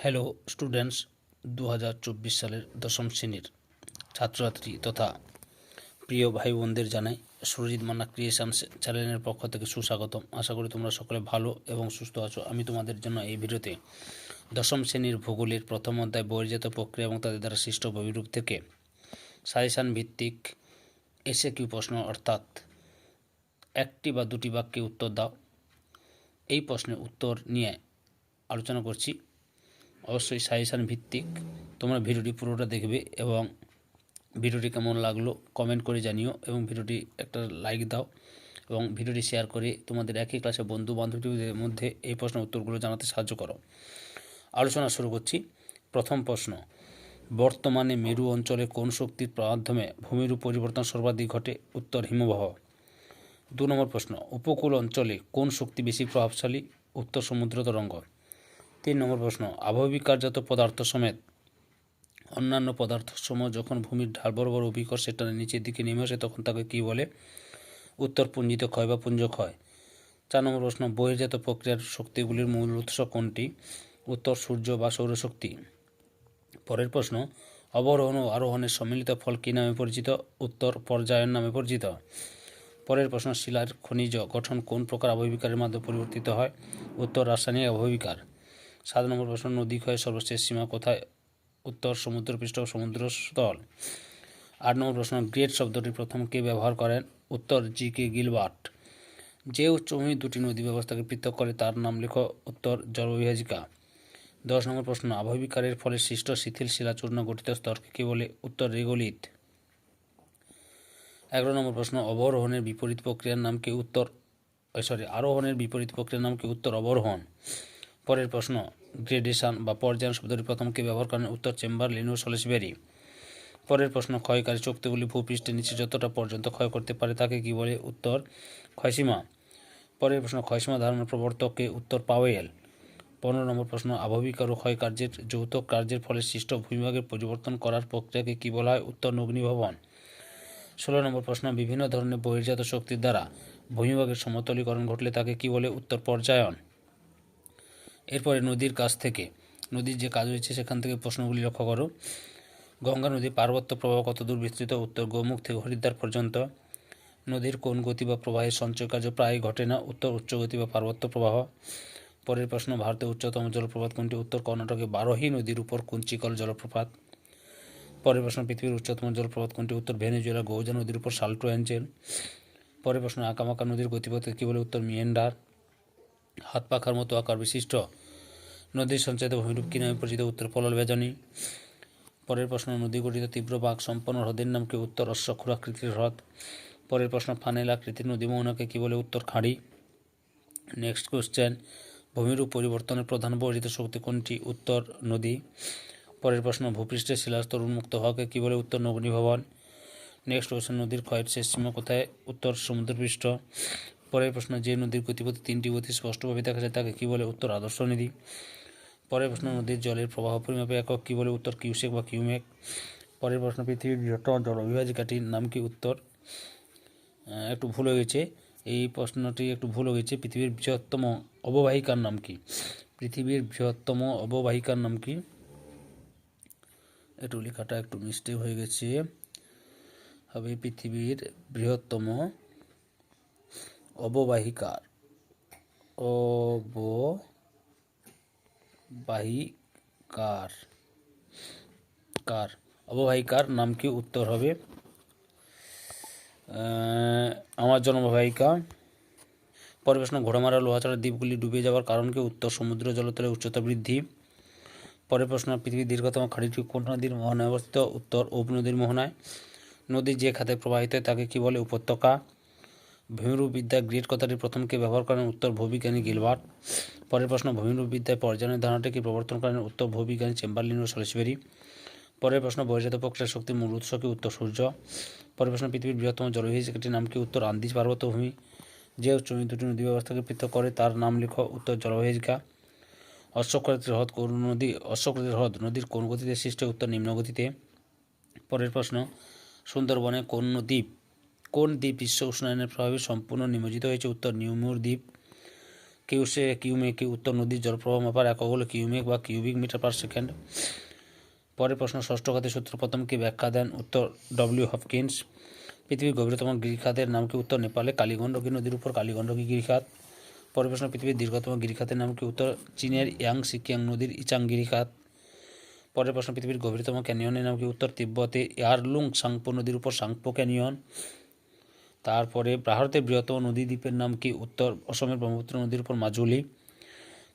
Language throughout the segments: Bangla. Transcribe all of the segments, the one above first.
হ্যালো স্টুডেন্টস দু হাজার চব্বিশ সালের দশম শ্রেণির ছাত্রছাত্রী তথা প্রিয় ভাই বোনদের জানাই সুরজিৎ মান্না ক্রিয়েশনস চ্যানেলের পক্ষ থেকে সুস্বাগতম। আশা করি তোমরা সকলে ভালো এবং সুস্থ আছো। আমি তোমাদের জন্য এই ভিডিওতে দশম শ্রেণির ভূগোলের প্রথম অধ্যায়, বহির্জাত প্রক্রিয়া এবং তাদের দ্বারা সৃষ্ট বহিরূপ থেকে সাজেশান ভিত্তিক এসে কিউ প্রশ্ন অর্থাৎ একটি বা দুটি বাক্যে উত্তর দাও। এই প্রশ্নের উত্তর নিয়ে আলোচনা করছি। অবশ্যই সাজেশান ভিত্তিক। তোমরা ভিডিওটি পুরোটা দেখবে এবং ভিডিওটি কেমন লাগল কমেন্ট করে জানিও এবং ভিডিওটি একটা লাইক দাও এবং ভিডিওটি শেয়ার করে তোমাদের একই ক্লাসে বন্ধু বান্ধবীদের মধ্যে এই প্রশ্নের উত্তরগুলো জানাতে সাহায্য করো। আলোচনা শুরু করছি। প্রথম প্রশ্ন, বর্তমানে মেরু অঞ্চলে কোন শক্তির মাধ্যমে ভূমির পরিবর্তন সর্বাধিক ঘটে? উত্তর, হিমবাহ। দু নম্বর প্রশ্ন, উপকূল অঞ্চলে কোন শক্তি বেশি প্রভাবশালী? উত্তর, সমুদ্র তরঙ্গ। তিন নম্বর প্রশ্ন আবহবিকারজাত পদার্থ সমেত অন্যান্য পদার্থ সমূহ যখন ভূমির ঢাল বরাবর অভিকর সেটা নিচের দিকে নেমে আসে, তখন তাকে কী বলে? উত্তর পুঞ্জিত ক্ষয় বা পুঞ্জ ক্ষয়। চার নম্বর প্রশ্ন, বহির্জাত প্রক্রিয়ার শক্তিগুলির মূল উৎস কোনটি? উত্তর, সূর্য বা সৌরশক্তি। পরের প্রশ্ন, অবরোহণ ও আরোহণের সম্মিলিত ফল কী নামে পরিচিত? উত্তর, পর্যায়ন নামে পরিচিত। পরের প্রশ্ন, শিলার খনিজ গঠন কোন প্রকার আবহবিকারের মাধ্যমে পরিবর্তিত হয়? উত্তর, রাসায়নিক আবহবিকার। সাত নম্বর প্রশ্ন, নদী ক্ষয়ের সর্বশেষ সীমা কোথায়? উত্তর, সমুদ্রপৃষ্ঠ সমুদ্র স্থল আট নম্বর প্রশ্ন, গ্রেট শব্দটি প্রথম কে ব্যবহার করেন? উত্তর, জি কে গিলবার্ট। যে উচ্চভূমি দুটি নদী ব্যবস্থাকে পৃথক করে, তার নাম লেখো উত্তর, জলবিভাজিকা। দশ নম্বর প্রশ্ন, আবহবিকারের ফলে সৃষ্ট শিথিল শিলাচূর্ণ গঠিত স্তরকে কে বলে? উত্তর রেগোলিত এগারো নম্বর প্রশ্ন, অবরোহণের বিপরীত প্রক্রিয়ার নাম কি উত্তর? সরি, আরোহণের বিপরীত প্রক্রিয়ার নাম কি উত্তর? অবরোহণ। পরের প্রশ্ন গ্রেডেশন বা পর্যায়ন শব্দটি প্রথম প্রথমকে ব্যবহার করেন উত্তর চেম্বার লিনো সলিসবেরি। পরের প্রশ্ন, ক্ষয়কারী শক্তিগুলি ভূপৃষ্ঠের নিচে যতটা পর্যন্ত ক্ষয় করতে পারে তাকে কি বলে উত্তর ক্ষয়সীমা? পরের প্রশ্ন, ক্ষয়সীমা ধারণার প্রবর্তককে উত্তর পাওয়েল। পনেরো নম্বর প্রশ্ন আবহবিকার ও ক্ষয় কার্যের যৌথ কার্যের ফলে সৃষ্ট ভূমিভাগের পরিবর্তন করার প্রক্রিয়াকে কী বলা হয় উত্তর নগ্নিভবন? ষোলো নম্বর প্রশ্ন, বিভিন্ন ধরনের বহির্জাত শক্তির দ্বারা ভূমিভাগের সমতলীকরণ ঘটলে তাকে কী বলে উত্তর পর্যায়ন? এরপরে নদীর কাছ থেকে, নদীর যে কাজ রয়েছে সেখান থেকে প্রশ্নগুলি লক্ষ্য করো। গঙ্গা নদী পার্বত্য প্রবাহ কত দূর বিস্তৃত? উত্তর গোমুখ থেকে হরিদ্বার পর্যন্ত। নদীর কোন গতি বা প্রবাহের সঞ্চয় কার্য প্রায় ঘটে না? উত্তর উচ্চ গতি বা পার্বত্য প্রবাহ। পরের প্রশ্ন, ভারতের উচ্চতম জলপ্রপাত কোনটি? উত্তর কর্ণাটকে বারোহী নদীর উপর কুঞ্চিকল জলপ্রপাত। পরের প্রশ্ন, পৃথিবীর উচ্চতম জলপ্রপাত কোনটি? উত্তর ভেনেজুয়েলা, গৌজা নদীর উপর সাল্টো অ্যাঞ্জেল। পরের প্রশ্ন, আঁকামাকা নদীর গতিপথে কী বলে? উত্তর মিয়েন্ডার। হাত পাখার মতো আকার বিশিষ্ট। নদীর সঞ্চারিত ভূমিরূপ কী নামে পরিচিত উত্তর পলল বেজনী। পরের প্রশ্ন, নদী গঠিত তীব্র বাঘ সম্পন্ন হ্রদের নাম কি? উত্তর অশ্বক্ষুর আকৃতির হ্রদ। পরের প্রশ্ন, ফানেল আকৃতির নদী মোহনাকে কী বলে উত্তর খাঁড়ি? নেক্সট কোশ্চেন, ভূমিরূপ পরিবর্তনের প্রধান বর্জিত শক্তি কোনটি? উত্তর, নদী। পরের প্রশ্ন ভূপৃষ্ঠের শিলাস্তর উন্মুক্ত হওয়াকে কী বলে উত্তর নগ্নিভবন নেক্সট কোশ্চেন, নদীর ক্ষয়ের শেষ সীমা কোথায়? উত্তর সমুদ্রপৃষ্ঠ। পরের প্রশ্ন, যে নদীর গতিপথে তিনটি গতি স্পষ্টভাবে দেখা যায়, তাকে কী বলে উত্তর আদর্শ নদী? পরের প্রশ্ন, নদীর জলের প্রবাহ পরিমাপে একক কী বলে উত্তর, কিউসেক বা কিউমেক? পরের প্রশ্ন, পৃথিবীর বৃহত্তম জল অবিভাজিকাটির নাম কি উত্তর? একটু ভুল হয়ে গেছে। এই প্রশ্নটি একটু ভুল হয়ে গেছে। পৃথিবীর বৃহত্তম অববাহিকার নাম কি? পৃথিবীর বৃহত্তম অববাহিকার নাম কি? একটু লেখাটা একটু মিস্টেক হয়ে গেছে। হবে পৃথিবীর বৃহত্তম অববাহিকার। অববাহিকার। কার? অববাহিকার নাম কি? উত্তর হবে আমার জন্মবাহিকা। পরের প্রশ্ন, ঘোড়ামারা লোহাছড়া দ্বীপগুলি ডুবে যাওয়ার কারণ কি? উত্তর, সমুদ্র, জলতলের উচ্চতা বৃদ্ধি। পরের প্রশ্ন, পৃথিবীর দীর্ঘতম খাড়িটি কোন নদীর মোহনায় অবস্থিত? উত্তর ওপ নদীর মোহনায়। নদী যে খাতে প্রবাহিত হয়, তাকে কী বলে? উপত্যকা। ভূমিরূপ বিদ্যা গ্রেড কথাটি প্রথমকে ব্যবহার করেন উত্তর ভূবিজ্ঞানী গিলবার্ট। পরের প্রশ্ন ভূমিরূপ বিদ্যায় পর্যায়নের ধারণাটিকে প্রবর্তন করেন উত্তর ভূবিজ্ঞানী চেম্বারলিন ও সলিসবেরি। পরের প্রশ্ন, বহির্জাত প্রক্রিয়া শক্তির মূল উৎস কি উত্তর সূর্য। পরের প্রশ্ন, পৃথিবীর বৃহত্তম জলবিভাজিকাটির নাম কি উত্তর আন্দিজ পার্বত্যভূমি যে দুটি নদী ব্যবস্থাকে পৃথক করে, তার নাম লেখ উত্তর জলবিভাজিকা অশ্বকৃতির হ্রদ কোন নদী অশ্বকৃতির হ্রদ নদীর কোন গতিতে সৃষ্ট, উত্তর নিম্নগতিতে। পরের প্রশ্ন, সুন্দরবনে কোন দ্বীপ কোন দ্বীপ বিশ্ব উষ্ণায়নের প্রভাবে সম্পূর্ণ নিমজ্জিত হয়েছে? উত্তর নিউমুর দ্বীপ। কিউসে কিউমেকে উত্তর নদীর জলপ্রবাহ মাপার একক হল কিউমেক বা কিউবিক মিটার পার সেকেন্ড? পরের প্রশ্ন, ষষ্ঠ খাতের সূত্র প্রথম কি ব্যাখ্যা দেন উত্তর ডব্লিউ হপকিন্স? পৃথিবীর গভীরতম গিরিখাতের নাম কি উত্তর নেপালে কালীগণ্ডকী নদীর উপর কালীগণ্ডকী গিরিখাত? পরের প্রশ্ন, পৃথিবীর দীর্ঘতম গিরিখাতের নাম কি উত্তর চীনের ইয়াং সিকিয়াং নদীর ইচাং গিরিখাত? পরের প্রশ্ন, পৃথিবীর গভীরতম ক্যানিয়নের নাম কি উত্তর তিব্বতে ইয়ারলুং সাংপো নদীর উপর সাংপো ক্যানিয়ন? তারপরে ভারতের বৃহত্তম নদী দ্বীপের নাম কি? উত্তর অসমের ব্রহ্মপুত্র নদীর উপর মাজুলি।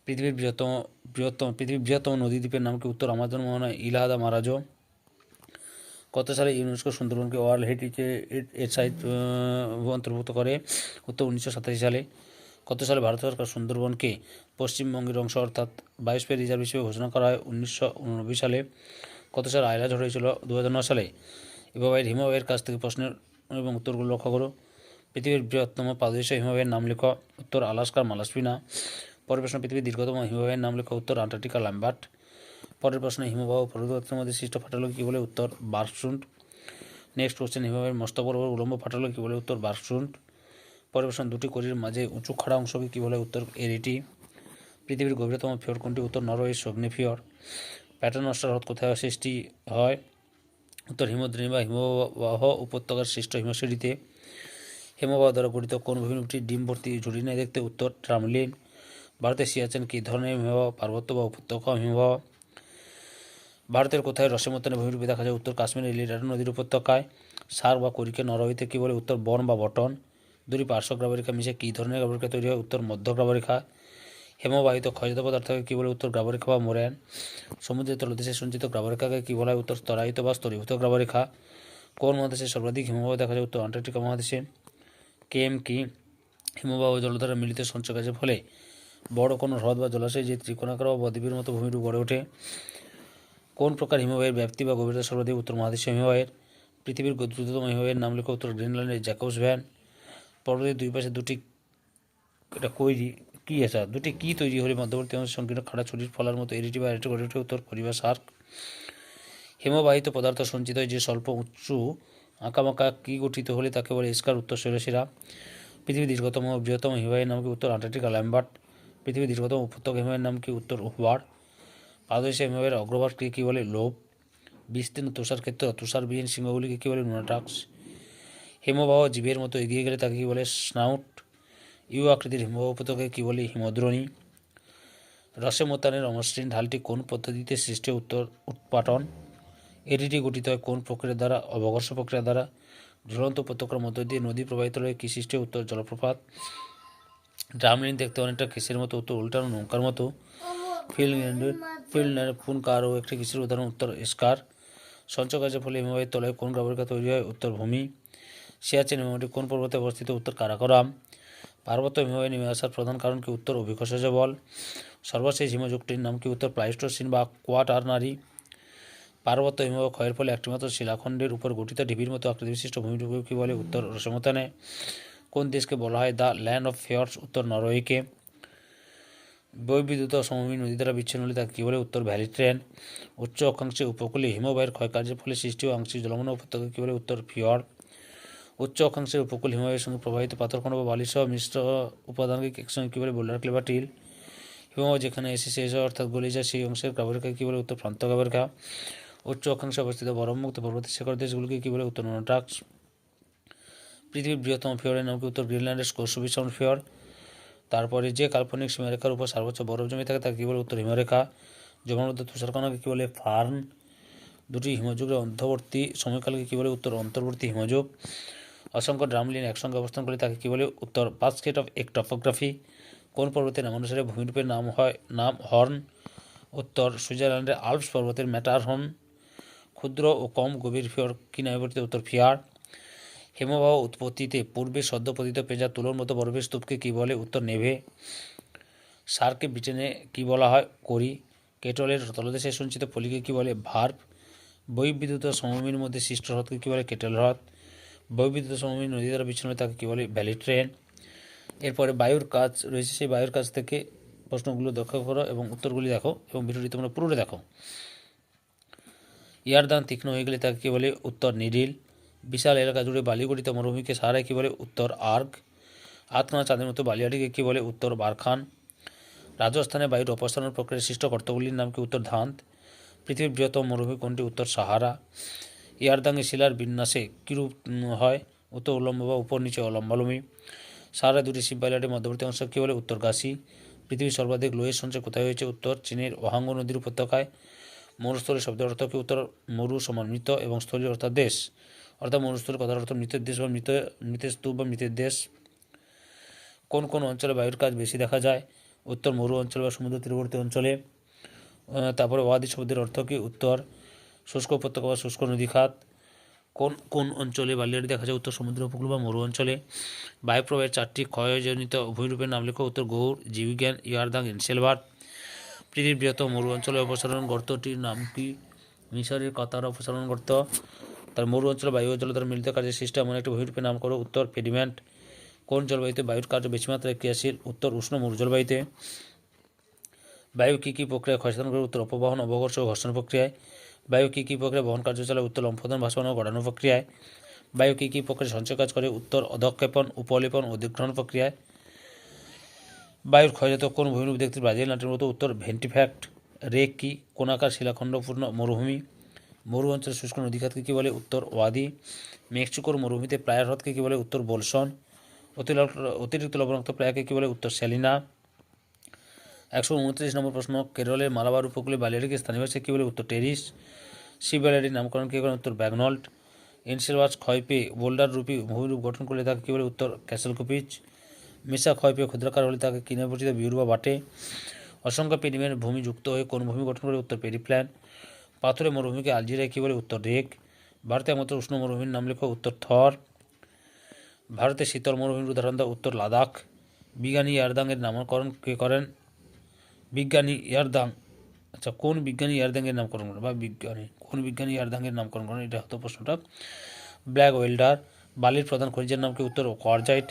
পৃথিবীর বৃহত্তম বৃহত্তম, পৃথিবীর বৃহত্তম নদী দ্বীপের নাম কি? উত্তর আমাজন মোহনা ইলাহাদা মারাজো। কত সালে ইউনেস্কো সুন্দরবনকে ওয়ার্ল্ড হেরিটেজে সাইট অন্তর্ভুক্ত করে? উত্তর উনিশশো সাতাশি সালে। কত সালে ভারত সরকার সুন্দরবনকে পশ্চিমবঙ্গের অংশ অর্থাৎ বায়োস্ফিয়ার রিজার্ভ হিসেবে ঘোষণা করা হয় উনিশশো উননব্বই সালে। কত সালে আয়লা ঝড় হয়েছিল? দু হাজার নয় সালে। এভাবে হিমাবাহের কাছ থেকে প্রশ্নের এবং উত্তরগুলো লক্ষ্য করো। পৃথিবীর বৃহত্তম পাদদেশীয় হিমবাহের নাম লেখো উত্তর আলাস্কার মালাসপিনা পরের প্রশ্ন, পৃথিবীর দীর্ঘতম হিমবাহের নাম লেখো উত্তর আন্টার্কটিকা ল্যাম্বার্ট। পরের প্রশ্ন, হিমবাহ পর্বতের মধ্যে সৃষ্ট ফাটালো কী বলে উত্তর বার্কসুন্ড নেক্সট কোশ্চেন, হিমবাহের মস্ত পর্বত উলম্ব ফাটালো কী বলে উত্তর বার্কসুন্ড পরের প্রশ্ন, দুটি করির মাঝে উঁচু খাড়া অংশকে কী বলে উত্তর এরিটি? পৃথিবীর গভীরতম ফিওর কোনটি? উত্তর নরওয়ে, সগ্নি ফিওর। প্যাটার্ন অস্টার হ্রদ কোথায় সৃষ্টি হয়? উত্তর হিমদ্রোণী বা হিমবাহ উপত্যকার সৃষ্ট হিমশিরিতে হিমবাহ দ্বারা গঠিত কোন ভূমিরূপটি ডিম ভর্তি ঝুড়ি নেই দেখতে উত্তর ট্রামলিন ভারতের সিয়াচেন কী ধরনের হিমবাহ, পার্বত্য বা উপত্যকা হিমবাহ? ভারতের কোথায় রসেমতনে ভূমিরূপে দেখা যায় উত্তর কাশ্মীরের লিডার নদীর উপত্যকায়? সার বা করিকে নরওয়েতে কী বলে উত্তর বন বা বটন? দুটি পার্শ্ব গ্রাবরেখা মিশে কী ধরনের গ্রাবরেখা তৈরি হয়? উত্তর মধ্য গ্রাবরেখা হেমবাহিত ক্ষয়জাত পদার্থকে কী বলে উত্তর গ্রাবরেখা বা মোরেন সমুদ্রের তলদেশে সঞ্চিত গ্রাবরেখাকে কী বলা হয় উত্তর স্তরায়িত বা স্তরীভূত গ্রাবরেখা। কোন মহাদেশে সর্বাধিক হিমবাহ দেখা যায়? উত্তর আন্টার্কটিকা মহাদেশে। কেএম কি? হিমবাহ জলধারা মিলিত সঞ্চয় কাজের ফলে বড় কোনো হ্রদ বা জলাশয় যে ত্রিকোণাকার বা বদ্বীপের মতো ভূমিরূপ গড়ে ওঠে? কোন প্রকার হিমবাহের ব্যাপ্তি বা গভীরতা সর্বাধিক? উত্তর মহাদেশীয় হিমবাহের। পৃথিবীর দ্রুততম হিমবাহের নাম লেখা উত্তর গ্রিনল্যান্ডের জ্যাকবস ভ্যান। পর্বতের দুই পাশে দুটি এটা কৈরি কি এটা দুটি কি তৈরি হলে মধ্যবর্তী অংশের সংকীর্ণ খাড়া ছুরির ফলার মতো এরিটি বা এরিটি উত্তর পরিবার সার্ক হিমবাহিত পদার্থ সঞ্চিত হয় যে স্বল্প উঁচু আঁকামাকা কি গঠিত হলে তাকে বলে এসকার উত্তর শৈলশিরা পৃথিবীর দীর্ঘতম বৃহত্তম হিমবাহের নাম কি উত্তর আন্টার্কটিকা ল্যাম্বার্ট? পৃথিবীর দীর্ঘতম উপত্যকা হিমবাহের নাম কি উত্তর পাদদেশীয় হিমবাহের অগ্রভাগকে কী বলে লোভ বিস্তীর্ণ তুষার ক্ষেত্র তুষারবিহীন সিংহগুলিকে কী বলে নুনাটাক্স? হিমবাহ জীবের মতো এগিয়ে গেলে তাকে কী বলে স্নাউট? ইউ আকৃতির হিমবাহ উপত্যকাকে কী বলে? হিমদ্রোণী। রসে মোতানের অমসৃণ ঢালটি কোন পদ্ধতিতে সৃষ্টি উত্তর উৎপাটন? এটিটি গঠিত হয় কোন প্রক্রিয়া দ্বারা? অবঘর্ষ প্রক্রিয়া দ্বারা। ঝুলন্ত উপত্যকার মধ্য দিয়ে নদী প্রবাহিত হয়ে কী সৃষ্টি উত্তর? জলপ্রপাত। ড্রামলিন দেখতে অনেকটা কিসের মতো, উত্তর উল্টানো নৌকার মতো। ফিল্ড ফিল্ড পুনকার ও একটি কৃষির উদাহরণ? উত্তর স্কার। সঞ্চয় কাজের ফলে হিমবাহের তলায় কোন গ্রাবরেখা তৈরি হয়? উত্তর ভূমি। সিয়াচেন হিমবাহটি কোন পর্বতে অবস্থিত? উত্তর কারাকরাম। পার্বত্য হিমবাহে নেমে আসার প্রধান কারণ কি উত্তর অভিকর্ষজ বল। সর্বশেষ হিমযুগটির নাম কি উত্তর প্লাইস্টোসিন বা কোয়াটারনারি পার্বত্য হিমবাহ ক্ষয়ের ফলে একটিমাত্র শিলাখণ্ডের উপর গঠিত ঢিবির মতো আকৃতি বিশিষ্ট ভূমিটুকু কি বলে উত্তর রসমতানে। কোন দেশকে বলা হয় দ্য ল্যান্ড অফ ফেয়ার্স, উত্তর নরওয়েকে। বৈবিদ্যুত সমভূমি নদী দ্বারা বিচ্ছিন্ন হলে তাকে কী বলে উত্তর ভ্যালি ট্রেন। উচ্চ অক্ষাংশে উপকূলে হিমবাহের ক্ষয়কার্যের ফলে সৃষ্টি ও আংশিক জলমগ্ন উপত্যকা কী বলে উত্তর ফিয়র। উচ্চ অক্ষাংশের উপকূল হিমবাহের সঙ্গে প্রবাহিত পাথরখণ্ড বা বালিসহ মিশ্র উপাদানকে একসঙ্গে কী বলে? বোল্ডার ক্লেবা টিল। হিমবাহ যেখানে এসে শেষ হয়, অর্থাৎ গলে যায় সেই অংশের গ্রাবরেখা কী বলে? উত্তর প্রান্ত গ্রাবরেখা উচ্চ অক্ষাংশে অবস্থিত বরফমুক্ত পর্বতের শেখর দেশগুলিকে কী বলে? উত্তর নোটাক্স পৃথিবীর বৃহত্তম ফিওরের নাম কি? উত্তর গ্রিনল্যান্ডের স্কোরসুবি সাউন্ড ফিওর। তারপরে যে কাল্পনিক সীমারেখার উপর সর্বোচ্চ বরফ জমে থাকে তাকে কী বলে? উত্তর হিমরেখা। জমার মধ্যে তুষারকণাকে কী বলে? ফার্ন। দুটি হিমযুগের অন্তর্বর্তী সময়কালকে কী বলে? উত্তর অন্তর্বর্তী হিমযুগ। অসংখ্য ড্রামলিন একসঙ্গে অবস্থান করে তাকে কী বলে উত্তর বাস্কেট অফ এক টপোগ্রাফি কোন পর্বতের নাম অনুসারে ভূমিরূপের নাম হয় নাম হর্ন উত্তর সুইজারল্যান্ডের আলপস পর্বতের ম্যাটারহর্ন ক্ষুদ্র ও কম গভীর ফিয়র কি নামে পরিচিত উত্তর ফিয়ার। হিমবাহ উৎপত্তিতে পূর্বে সদ্যপতিত পেঁজা তুলোর মতো বরফের স্তূপকে কী বলে উত্তর নেভে। সারকে ব্রিটেনে কী বলা হয়? করি। কেটলের তলদেশে সঞ্চিত পলিকে কী বলে? ভার্ব বৈবিদ্যুত সমভূমির মধ্যে সৃষ্ট হ্রদকে কী বলে? কেটল হ্রদ। বৈবিদ্যুত সমভূমি নদী দ্বারা বিচ্ছিন্ন তাকে কী বলে ভ্যালি ট্রেন। এরপরে বায়ুর কাজ রয়েছে। সেই বায়ুর কাজ থেকে প্রশ্নগুলো দক্ষ করো এবং উত্তরগুলি দেখো এবং ভিডিওটি তোমরা পুরোটা দেখো। ইয়ার দান তীক্ষ্ণ হয়ে গেলে তাকে কী বলে উত্তর নিডিল বিশাল এলাকা জুড়ে বালিগঠিত মরুভূমিকে সাহারায় কী বলে উত্তর আর্গ। আতনা চাঁদের মতো বালিয়াটিকে কী বলে উত্তর বারখান। রাজস্থানে বায়ুর অপসারণ প্রক্রিয়ায় সৃষ্ট গর্তগুলির নাম কি উত্তর ধান্ত পৃথিবীর বৃহত্তম মরুভূমি কোনটি? উত্তর সাহারা। ইয়ারদাঙ্গে শিলার বিন্যাসে কীরূপ হয়? উত্তর উল্লম্ব বা উপর নিচে অলম্বালম্বী। সারা দুটি শিববাইলাটের মধ্যবর্তী অংশ কী বলে? উত্তর কাশী পৃথিবীর সর্বাধিক লোহের সঞ্চয় কোথায় হয়েছে? উত্তর চীনের ওহাঙ্গ নদীর উপত্যকায়। মরুস্থলী শব্দের অর্থ কি? উত্তর, মরু সমান মৃত এবং স্থলী অর্থাৎ দেশ। অর্থাৎ মরুস্থলী কথার অর্থ মৃতের দেশ বা মৃত, মৃতের স্তূপ বা মৃতের দেশ। কোন কোন অঞ্চলে বায়ুর কাজ বেশি দেখা যায়? উত্তর মরু অঞ্চল বা সমুদ্র তীরবর্তী অঞ্চলে। তারপরে ওয়াদি শব্দের অর্থ কি? উত্তর শুষ্ক উপত্যকা বা শুষ্ক নদী খাত কোন কোন অঞ্চলে বালিয়াড়ি দেখা যায়? উত্তর সমুদ্র উপকূল বা মরু অঞ্চলে। বায়ুপ্রবাহের চারটি ক্ষয়জনিত ভূমিরূপের নাম লেখো। উত্তর গৌর জীবিজ্ঞান ইয়ারদাং ইনসেলভার পৃথিবীর বৃহত্তম মরু অঞ্চলে অপসারণ গর্তটির নাম কি? মিশরের কাতার অপসারণ গর্ত। তার মরু অঞ্চলে বায়ু অঞ্চলে তার মিলিত কার্যের সৃষ্টি। এমন একটি ভূমিরূপের নাম করো। উত্তর পেডিমেন্ট কোন জলবায়ুতে বায়ুর কার্য বেশি মাত্রায় ক্রিয়াশীল? উত্তর উষ্ণ মরু জলবায়ুতে। বায়ু কী কী প্রক্রিয়ায় ক্ষয়সাধন করে? উত্তর অপবহন, অবঘর্ষ ও ঘর্ষণ প্রক্রিয়ায়। বায়ু কী কী প্রক্রিয়া বহন কার্য চালায় উত্তর লম্ফদন ভাসমান ও গড়ানো প্রক্রিয়ায়। বায়ু কী কী প্রক্রিয়ায় সঞ্চয় কাজ করে উত্তর অধক্ষেপণ উপলেপন অধিগ্রহণ প্রক্রিয়ায়। বায়ুর ক্ষয়জাত কোন ভূমিরূপ দেখতে ব্রাজিল নাটের মতো উত্তর ভেন্টিফ্যাক্ট রেক কি, কোনাকার শিলাখণ্ডপূর্ণ মরুভূমি। মরু অঞ্চলের শুষ্ক নদীখাতকে কী বলে, উত্তর ওয়াদি। মেক্সিকোর মরুভূমিতে প্রায় হ্রদকে কী বলে, উত্তর বলসন। অতিরিক্ত অতিরিক্ত লবণাক্ত প্রায়কে কী বলে, উত্তর স্যালিনা একশো উনত্রিশ নম্বর প্রশ্ন কেরলের মালাবার উপকূলে বালিয়াড়িকে স্থানীয় ভাষায় কী বলে উত্তর টেরিস, সি বালিয়াড়ির নামকরণ কী করেন উত্তর ব্যাগনল্ট ইনসেলওয়াজ ক্ষয় পেয়ে বোল্ডার রূপী ভূমিরূপ গঠন করলে তাকে কী বলে উত্তর ক্যাসেলকুপিচ মিশা ক্ষয় পেয়ে ক্ষুদ্রাকার হলে তাকে কিনে পরিচিত বিউর বা বাটে, অসংখ্য পেরিমের ভূমি যুক্ত হয়ে কোন ভূমি গঠন করে উত্তর পেরিপ্ল্যান, পাথরে মরুভূমিকে আলজিরিয়ায় কী বলে উত্তর রেক ভারতের মতো উষ্ণ মরুভূমির নাম লেখো উত্তর থর ভারতের শীতল মরুভূমির উদাহরণ দাও উত্তর লাদাখ, বিজ্ঞানী ইয়ারদাংয়ের নামকরণ কে করেন বিজ্ঞানী ইয়ারদাং আচ্ছা কোন বিজ্ঞানী ইয়ারদাংয়ের নামকরণ করেন? বা বিজ্ঞানী, কোন বিজ্ঞানী ইয়ারদাংয়ের নামকরণ করেন? এটা হতো প্রশ্নটা। ব্ল্যাক ওয়েল্ডার, বালির প্রধান খনিজের নাম কি উত্তর? কোয়ারজাইট।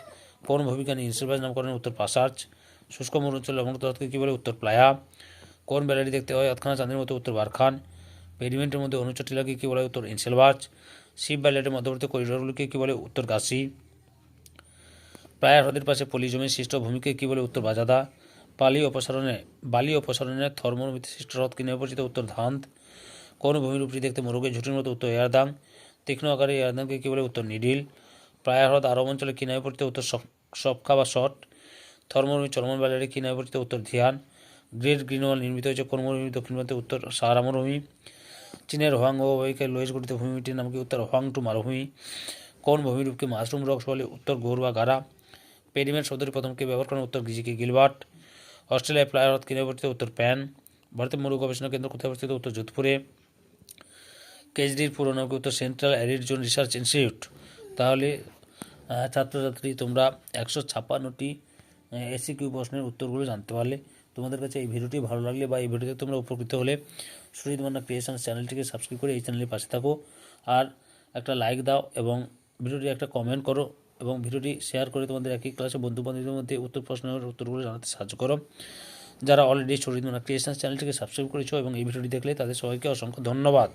কোন ভূবিজ্ঞানী ইনসেলভাজ নামকরণ উত্তর? পাসার্চ। শুষ্ক মরুঞ্চল লবণ তত্ত্বকে কী বলে উত্তর? প্লায়া। কোন বেলারি দেখতে হয়? আতখানা চাঁদের মতো উত্তর? বারখান। পেরিমেন্টের মধ্যে অনুচটিলাকে কী বলে উত্তর? ইনসেলভাজ শিব ব্যালেটের মধ্যবর্তী করিডোরগুলিকে কী বলে উত্তর? গাছি। প্রায় হ্রদের পাশে পলি পলিজমের সৃষ্ট ভূমিকে কী বলে উত্তর? বাজাদা। পালি অপসারণে, বালি অপসারণে থর্মোমিতে সৃষ্ট হ্রদ কিনে পরিচিত উত্তর ধান্ত কোন ভূমিরূপটি দেখতে মোরগের ঝুটির মতো উত্তর এয়ারদাং তীক্ষ্ণ আকারে এয়ারদাংকে কী বলে উত্তর নিডিল। প্রায় হ্রদ আরব অঞ্চলে কিনায় পরিচিত উত্তর সবকা বা শট থর্মোমি চলমান বাজারে কিনায় পরিচিত উত্তর ধিয়ান। গ্রেট গ্রিনওয়াল নির্মিত হয়েছে কোন মরুভূমি দক্ষিণ প্রান্তে উত্তর সাহারা মরুভূমি চীনের হোয়াং ওয়েকের লোয়েস গঠিত ভূমিটির নাম কি উত্তর হোয়াং টু মালভূমি কোন ভূমিরূপকে মাশরুম রক্স বলে উত্তর গৌর বা গারা। পেরিমেন্ট শব্দটি প্রথমকে ব্যবহার করেন উত্তর গিজিকে গিলবার্ট। অস্ট্রেলিয়ায় প্লায় হ্রদ কিনে অবস্থিত উত্তর প্যান, ভারতের মরু গবেষণা কেন্দ্র কোথায় অবস্থিত? উত্তর যোধপুরে। কেজডির পুরো নাম কি উত্তর central arid zone research institute. তাহলে ছাত্রছাত্রী, তোমরা একশো ছাপ্পান্নটি এসি কিউ প্রশ্নের উত্তরগুলো জানতে পারলে। তোমাদের কাছে এই ভিডিওটি ভালো লাগলে বা এই ভিডিওতে তোমরা উপকৃত হলে সুরিত মান্না ক্রিয়েশন চ্যানেলটিকে সাবস্ক্রাইব করে এই চ্যানেলের পাশে থাকো। আর একটা লাইক দাও এবং ভিডিওটি একটা কমেন্ট করো। এবং ভিডিওটি শেয়ার করে তোমাদের একই ক্লাসে বন্ধু বান্ধবদের মধ্যে উত্তর প্রশ্নের উত্তরগুলো জানাতে সাহায্য করো। যারা অলরেডি শরীর ক্রিয়েশন চ্যানেলটিকে সাবস্ক্রাইব করেছ এবং এই ভিডিওটি দেখলে তাদের সবাইকে অসংখ্য ধন্যবাদ।